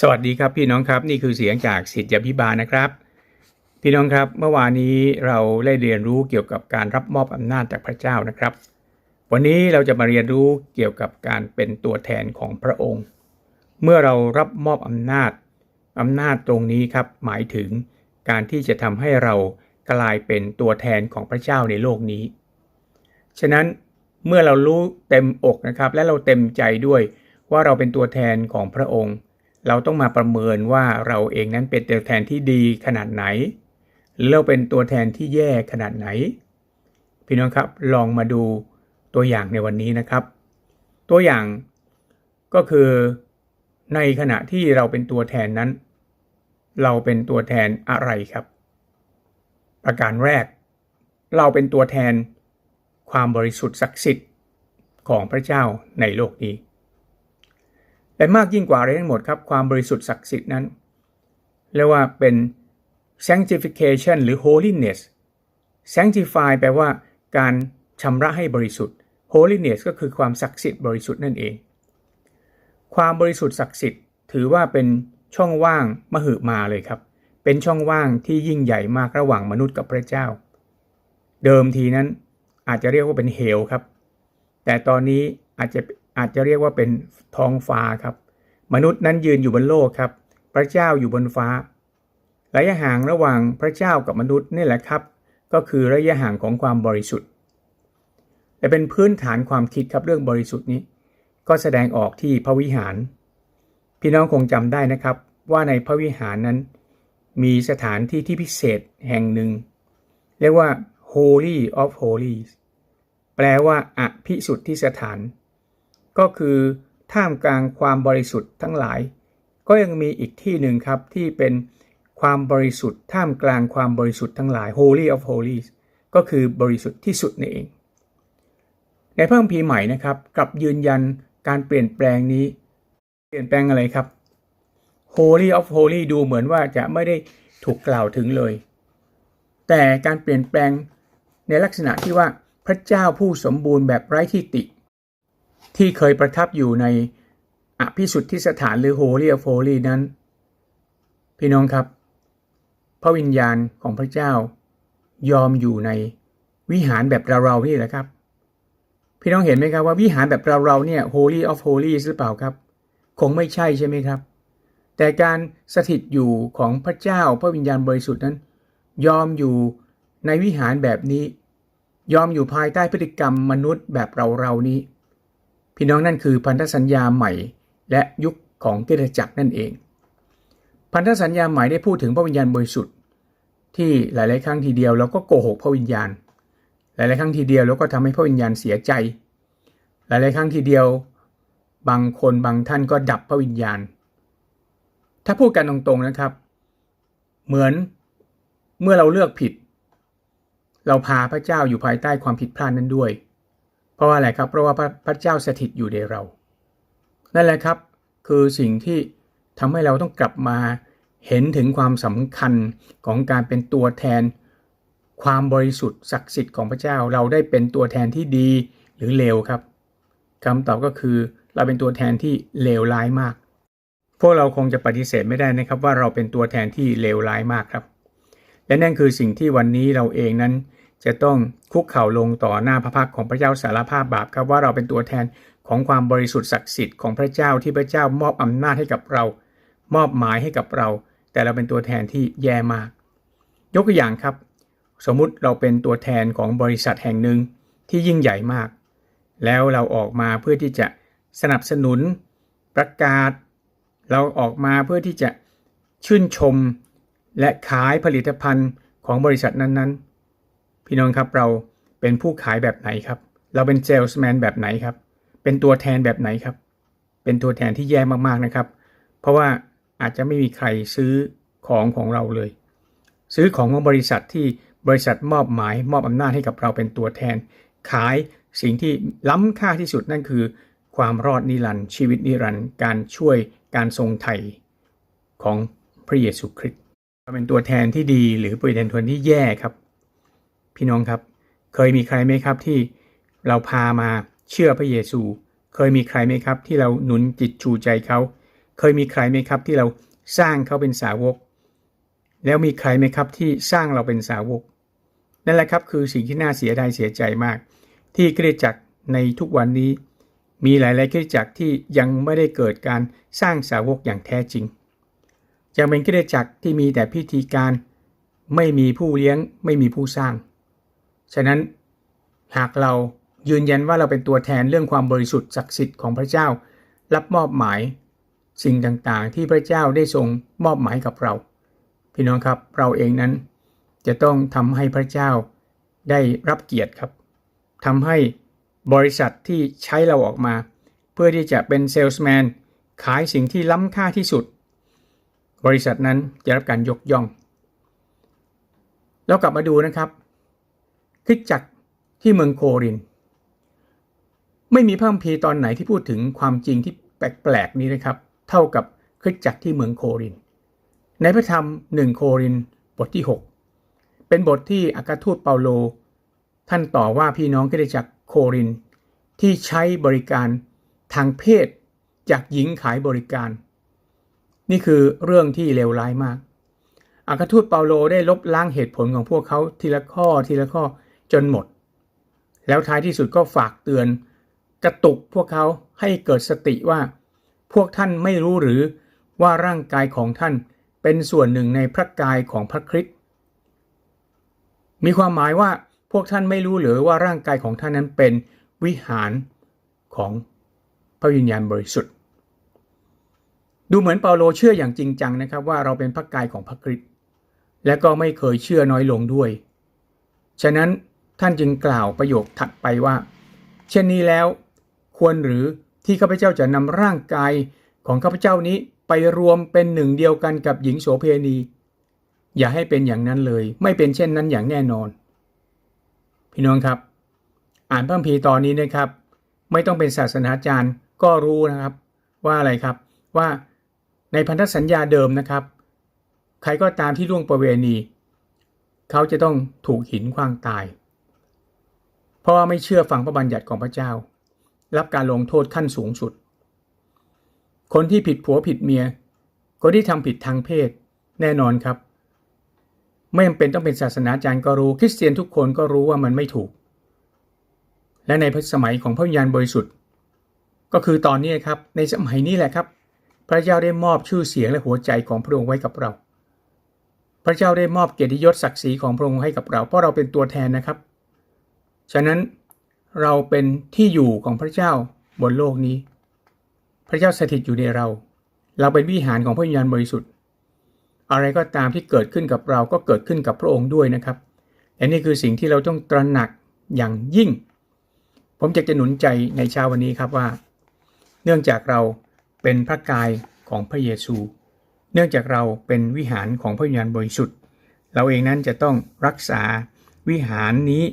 สวัสดีครับพี่น้องครับนี่คือเสียงจากสิทธิพิบาลนะครับ พี่น้องครับเมื่อวานนี้เราได้เรียนรู้เกี่ยวกับการรับมอบอำนาจจากพระเจ้านะครับ วันนี้เราจะมาเรียนรู้เกี่ยวกับการเป็นตัวแทนของพระองค์ เมื่อเรารับมอบอำนาจอำนาจตรงนี้ครับหมายถึงการที่จะทำให้เรากลายเป็นตัวแทนของพระเจ้าในโลกนี้ ฉะนั้นเมื่อเรารู้เต็มอกนะครับ และเราเต็มใจด้วยว่าเราเป็นตัวแทนของพระองค์ เราต้องมาประเมินว่าเราเองนั้นเป็นตัวแทนที่ดีขนาดไหนหรือเราเป็นตัวแทนที่แย่ขนาดไหน พี่น้องครับลองมาดูตัวอย่างในวันนี้นะครับ ตัวอย่างก็คือในขณะที่เราเป็นตัวแทนนั้น เราเป็นตัวแทนอะไรครับ ประการแรก เราเป็นตัวแทนความบริสุทธิ์ศักดิ์สิทธิ์ของพระเจ้าในโลกนี้ และมากยิ่งกว่าอะไรทั้งหมดครับ ความบริสุทธิ์ศักดิ์สิทธิ์นั้นเรียกว่าเป็น sanctification หรือ holiness sanctify แปลว่าการชำระให้บริสุทธิ์ holiness ก็คือความศักดิ์สิทธิ์บริสุทธิ์นั่นเอง ความบริสุทธิ์ศักดิ์สิทธิ์ถือว่าเป็นช่องว่างมหึมาเลยครับ เป็นช่องว่างที่ยิ่งใหญ่มากระหว่างมนุษย์กับพระเจ้า เดิมทีนั้นอาจจะเรียกว่าเป็นเหวครับ แต่ตอนนี้อาจจะ อาจจะเรียกว่าเป็นท้องฟ้าครับ มนุษย์นั้นยืนอยู่บนโลกครับ พระเจ้าอยู่บนฟ้า ระยะห่างระหว่างพระเจ้ากับมนุษย์นี่แหละครับ ก็คือระยะห่างของความบริสุทธิ์และเป็นพื้นฐานความคิดครับเรื่องบริสุทธิ์นี้ ก็แสดงออกที่พระวิหาร พี่น้องคงจำได้นะครับ ว่าในพระวิหารนั้น มีสถานที่ที่พิเศษแห่งหนึ่ง เรียกว่า Holy of Holies แปลว่าอภิสุทธิสถาน ก็คือท่ามกลางความบริสุทธิ์ทั้งหลาย ก็ยังมีอีกที่หนึ่งครับที่เป็นความบริสุทธิ์ท่ามกลางความบริสุทธิ์ทั้งหลาย Holy of Holies ก็คือบริสุทธิ์ที่สุดนี่เอง ในเพิ่มพีใหม่นะครับกลับยืนยันการเปลี่ยนแปลงนี้ เปลี่ยนแปลงอะไรครับ Holy of Holy ดูเหมือนว่าจะไม่ได้ถูกกล่าวถึงเลย แต่การเปลี่ยนแปลงในลักษณะที่ว่าพระเจ้าผู้สมบูรณ์แบบไร้ที่ติ ที่เคยประทับอยู่ในอภิสุทธิสถานหรือ Holy of Holy นั้น พี่น้องครับ พระวิญญาณของพระเจ้ายอมอยู่ในวิหารแบบเราๆนี่แหละครับ พี่น้องเห็นไหมครับว่าวิหารแบบเราๆเนี่ย Holy of Holy หรือเปล่าครับ คงไม่ใช่ใช่ไหมครับ แต่การสถิตอยู่ของพระเจ้าพระวิญญาณบริสุทธิ์นั้น ยอมอยู่ในวิหารแบบนี้ ยอมอยู่ภายใต้พฤติกรรมมนุษย์แบบเราๆนี้ พี่น้องนั่นคือพันธสัญญาใหม่ และยุคของกิจจักรนั่นเอง พันธสัญญาใหม่ได้พูดถึงพระวิญญาณบริสุทธิ์ที่หลาย ๆ ครั้งทีเดียวเราก็โกหกพระวิญญาณ หลาย ๆ ครั้งทีเดียวเราก็ทำให้พระวิญญาณเสียใจ หลาย ๆ ครั้งทีเดียว บางคนบางท่านก็ดับพระวิญญาณ ถ้าพูดกันตรง ๆ นะครับ เหมือนเมื่อเราเลือกผิด เราพาพระเจ้าอยู่ภายใต้ความผิดพลาดนั้นด้วย เพราะว่าอะไรครับเพราะว่าพระพระเจ้าสถิตอยู่ในเรา นั่นแหละครับ คือสิ่งที่ทำให้เราต้องกลับมาเห็นถึงความสำคัญของการเป็นตัวแทน ความบริสุทธิ์ศักดิ์สิทธิ์ของพระเจ้าเราได้เป็นตัวแทนที่ดีหรือเลวครับคำตอบก็คือเราเป็นตัวแทนที่เลวร้ายมาก พวกเราคงจะปฏิเสธไม่ได้นะครับว่าเราเป็นตัวแทนที่เลวร้ายมากครับ และนั่นคือสิ่งที่วันนี้เราเองนั้น จะต้องคุกเข่าลงต่อหน้าพระพักของพระเจ้าสารภาพบาปครับว่าเราเป็นตัวแทนของความบริสุทธิ์ศักดิ์สิทธิ์ของพระเจ้าที่พระเจ้ามอบอำนาจให้กับเรา มอบหมายให้กับเรา แต่เราเป็นตัวแทนที่แย่มาก ยกตัวอย่างครับ สมมุติเราเป็นตัวแทนของบริษัทแห่งหนึ่งที่ยิ่งใหญ่มาก แล้วเราออกมาเพื่อที่จะสนับสนุนประกาศ เราออกมาเพื่อที่จะชื่นชมและขายผลิตภัณฑ์ของบริษัทนั้นๆ พี่น้องครับเราเป็นผู้ขายแบบไหนครับ เราเป็นเซลส์แมนแบบไหนครับ เป็นตัวแทนแบบไหนครับ เป็นตัวแทนที่แย่มากๆนะครับ เพราะว่าอาจจะไม่มีใครซื้อของของเราเลย ซื้อของของบริษัทที่บริษัทมอบหมายมอบอำนาจให้กับเราเป็นตัวแทน ขายสิ่งที่ล้ำค่าที่สุดนั่นคือ ความรอดนิรันดร์ชีวิตนิรันดร์การช่วยการทรงไถ่ของพระเยซูคริสต์เราเป็นตัวแทนที่ดีหรือเป็นตัวแทนที่แย่ครับ พี่น้องครับ เคยมีใครไหมครับที่เราพามาเชื่อพระเยซู เคยมีใครไหมครับ ที่เราหนุนจิตชูใจเขา เคยมีใครไหมครับที่เราสร้างเขาเป็นสาวก แล้วมีใครไหมครับที่สร้างเราเป็นสาวก นั่นแหละครับคือสิ่งที่น่าเสียดายเสียใจมาก ที่คริสตจักรในทุกวันนี้ มีหลายๆคริสตจักรที่ยังไม่ได้เกิดการสร้างสาวกอย่างแท้จริงยังเป็นคริสตจักรที่มีแต่พิธีการ ไม่มีผู้เลี้ยงไม่มีผู้สร้าง ฉะนั้นหากเรายืนยันว่าเราเป็นตัวแทนเรื่องความบริสุทธิ์ศักดิ์สิทธิ์ของพระเจ้า รับมอบหมายสิ่งต่างๆ ที่พระเจ้าได้ทรงมอบหมายกับเรา พี่น้องครับเราเองนั้นจะต้องทำให้พระเจ้าได้รับเกียรติครับทำให้บริษัทที่ใช้เราออกมา เพื่อที่จะเป็นเซลส์แมนขายสิ่งที่ล้ำค่าที่สุด บริษัทนั้นจะรับการยกย่อง แล้วกลับมาดูนะครับ คริสตจักรที่เมืองโคริน ไม่มีพระคัมภีร์ตอนไหนที่พูดถึงความจริงที่แปลกๆนี้นะครับ เท่ากับคริสตจักรที่เมืองโคริน ในพระธรรมหนึ่งโครินบทที่ 6 เป็นบทที่อากาทูตเปาโล ท่านต่อว่าพี่น้องคริสตจักรโครินที่ใช้บริการทางเพศจากหญิงขายบริการ นี่คือเรื่องที่เลวร้ายมากอากาทูตเปาโลได้ลบล้างเหตุผลของพวกเขาทีละข้อทีละข้อ จนหมด แล้วท้ายที่สุดก็ฝากเตือน กระตุกพวกเขาให้เกิดสติว่า พวกท่านไม่รู้หรือว่าร่างกายของท่านเป็นส่วนหนึ่งในพระกายของพระคริสต์มีความหมายว่าพวกท่านไม่รู้หรือว่าร่างกายของท่านนั้นเป็นวิหารของพระวิญญาณบริสุทธิ์ ดูเหมือนเปาโลเชื่ออย่างจริงจังนะครับว่าเราเป็นพระกายของพระคริสต์และก็ไม่เคยเชื่อน้อยลงด้วย ฉะนั้น ท่านจึงกล่าวประโยคถัดไปว่า เช่นนี้แล้ว ควรหรือที่ข้าพเจ้าจะนำร่างกายของข้าพเจ้านี้ไปรวมเป็นหนึ่งเดียวกันกับหญิงโสเพณี อย่าให้เป็นอย่างนั้นเลย ไม่เป็นเช่นนั้นอย่างแน่นอน พี่น้องครับ อ่านพระคัมภีร์ตอนนี้นะครับ ไม่ต้องเป็นศาสนาจารย์ก็รู้นะครับ ว่าอะไรครับว่าในพันธสัญญาเดิมนะครับ ใครก็ตามที่ล่วงประเวณี เขาจะต้องถูกหินขว้างตาย เพราะว่าไม่เชื่อฟังพระบัญญัติของพระเจ้า รับการลงโทษขั้นสูงสุด คนที่ผิดผัวผิดเมีย คนที่ทำผิดทางเพศ แน่นอนครับ ไม่จำเป็นต้องเป็นศาสนาจารย์ก็รู้คริสเตียนทุกคนก็รู้ว่ามันไม่ถูก และในสมัยของพระวิญญาณบริสุทธิ์ ก็คือตอนนี้ครับในสมัยนี้แหละครับ พระเจ้าได้มอบชื่อเสียงและหัวใจของพระองค์ไว้กับเราพระเจ้าได้มอบเกียรติยศศักดิ์ศรีของพระองค์ให้กับเรา เพราะเราเป็นตัวแทนนะครับ ฉะนั้นเราเป็นที่อยู่ของพระเจ้าบนโลกนี้ พระเจ้าสถิตอยู่ในเรา เราเป็นวิหารของพระวิญญาณบริสุทธิ์ อะไรก็ตามที่เกิดขึ้นกับเราก็เกิดขึ้นกับพระองค์ด้วยนะครับและนี่คือสิ่งที่เราต้องตระหนักอย่างยิ่ง ผมจะจะหนุนใจในเช้าวันนี้ครับว่า เนื่องจากเราเป็นพระกายของพระเยซู เนื่องจากเราเป็นวิหารของพระวิญญาณบริสุทธิ์ เราเองนั้นจะต้องรักษาวิหารนี้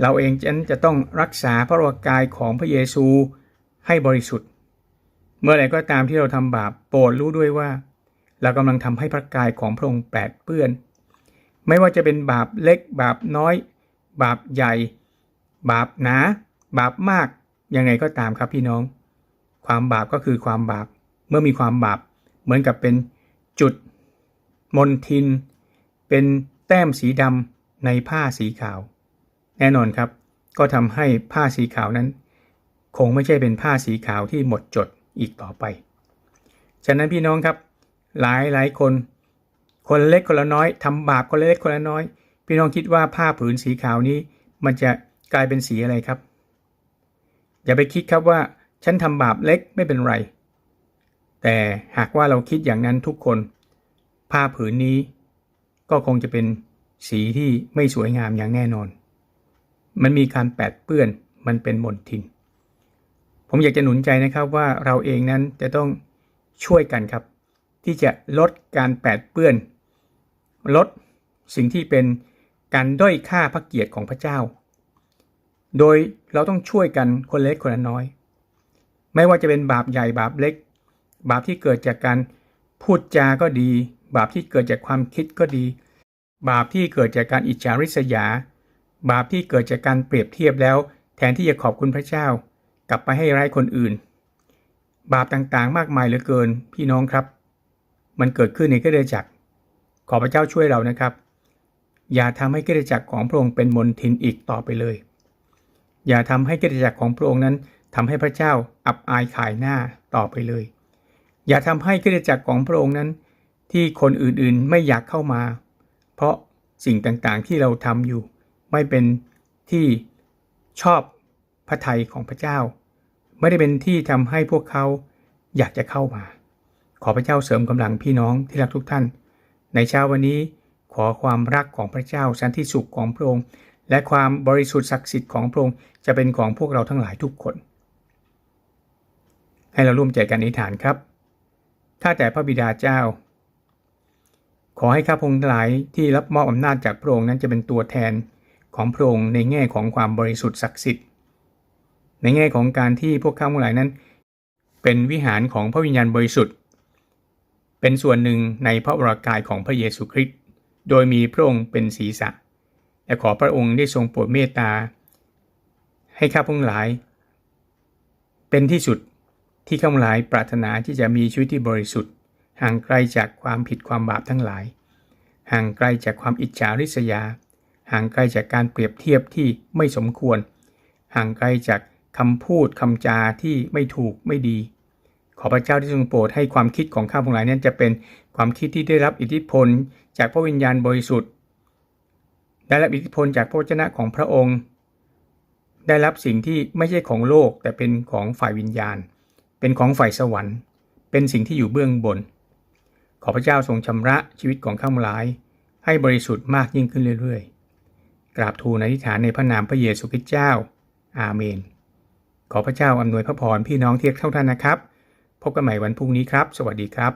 เราเองนั้นจะต้องรักษาพระวรกายของพระเยซูให้บริสุทธิ์ เมื่อไรก็ตามที่เราทำบาปโปรดรู้ด้วยว่า เรากำลังทำให้พระกายของพระองค์แปดเปื้อน ไม่ว่าจะเป็นบาปเล็กบาปน้อย บาปใหญ่ บาปหนา บาปมากยังไงก็ตามครับพี่น้อง ความบาปก็คือความบาปเมื่อมีความบาปเหมือนกับเป็นจุดมนทิน เป็นแต้มสีดำในผ้าสีขาว แน่นอนครับ ก็ทำให้ผ้าสีขาวนั้น คงไม่ใช่เป็นผ้าสีขาวที่หมดจดอีกต่อไป ฉะนั้นพี่น้องครับ หลายหลายคน คนเล็กคนละน้อยทำบาปคนเล็กคนละน้อย พี่น้องคิดว่าผ้าผืนสีขาวนี้ มันจะกลายเป็นสีอะไรครับ อย่าไปคิดครับว่าฉันทำบาปเล็กไม่เป็นไร แต่หากว่าเราคิดอย่างนั้นทุกคน ผ้าผืนนี้ ก็คงจะเป็นสีที่ไม่สวยงามอย่างแน่นอน มันมีการแปดเปื้อนมันเป็นมลทิน ผมอยากจะหนุนใจนะครับว่าเราเองนั้นจะต้องช่วยกันครับ ที่จะลดการแปดเปื้อน ลดสิ่งที่เป็นการด้อยค่าพระเกียรติของพระเจ้า โดยเราต้องช่วยกันคนเล็กคนน้อย ไม่ว่าจะเป็นบาปใหญ่บาปเล็ก บาปที่เกิดจากการพูดจาก็ดี บาปที่เกิดจากความคิดก็ดี บาปที่เกิดจากการอิจฉาริษยา บาปที่เกิดจากการเปรียบเทียบแล้ว แทนที่จะขอบคุณพระเจ้า กลับไปให้ร้ายคนอื่น บาปต่างๆ มากมายเหลือเกินพี่น้องครับ มันเกิดขึ้นในคริสจักร ขอพระเจ้าช่วยเรานะครับ อย่าทำให้คริสจักรของพระองค์เป็นมนทินอีกต่อไปเลย อย่าทำให้คริสจักรของพระองค์นั้นทำให้พระเจ้าอับอายขายหน้าต่อไปเลย อย่าทำให้คริสจักรของพระองค์นั้น ที่คนอื่นๆไม่อยากเข้ามา เพราะสิ่งต่างๆที่เราทำอยู่ ไม่เป็นที่ชอบพระทัยของพระเจ้า ไม่ได้เป็นที่ทำให้พวกเขาอยากจะเข้ามา ขอพระเจ้าเสริมกำลังพี่น้องที่รักทุกท่าน ในเช้าวันนี้ขอความรักของพระเจ้าสันติสุขของพระองค์ และความบริสุทธิ์ศักดิ์สิทธิ์ของพระองค์จะเป็นของพวกเราทั้งหลายทุกคน ให้เราร่วมใจกันอธิษฐานครับข้าแต่พระบิดาเจ้า ขอให้ข้าพงทั้งหลายที่รับมอบอำนาจจากพระองค์นั้นจะเป็นตัวแทน ของพระองค์ในแง่ของความบริสุทธิ์ศักดิ์สิทธิ์ ในแง่ของการที่พวกข้าทั้งหลายนั้น เป็นวิหารของพระวิญญาณบริสุทธิ์ เป็นส่วนหนึ่งในพระวรากายของพระเยซูคริสต์โดยมีพระองค์เป็นศีรษะและขอพระองค์ได้ทรงโปรดเมตตา ให้ข้าพงหลาย เป็นที่สุดที่ข้าพงหลายปรารถนาที่จะมีชีวิตที่บริสุทธิ์ ห่างไกลจากความผิดความบาปทั้งหลาย ห่างไกลจากความอิจฉาริษยา ห่างไกลจากการเปรียบเทียบที่ไม่สมควร ห่างไกลจากคำพูดคำจาที่ไม่ถูกไม่ดี ขอพระเจ้าที่ทรงโปรดให้ความคิดของข้าพงหลายนั้นจะเป็นความคิดที่ได้รับอิทธิพลจากพระวิญญาณบริสุทธิ์ ได้รับอิทธิพลจากพระวจนะของพระองค์ ได้รับสิ่งที่ไม่ใช่ของโลกแต่เป็นของฝ่ายวิญญาณ เป็นของฝ่ายสวรรค์ เป็นสิ่งที่อยู่เบื้องบน ขอพระเจ้าทรงชำระชีวิตของข้าพงหลาย ให้บริสุทธิ์มากยิ่งขึ้นเรื่อยๆ กราบทูลอธิษฐานในพระนามพระเยซูคริสต์เจ้า อาเมน ขอพระเจ้าอำนวยพระพรพี่น้องเทียกเท่าท่านนะครับ พบกันใหม่วันพรุ่งนี้ครับ สวัสดีครับ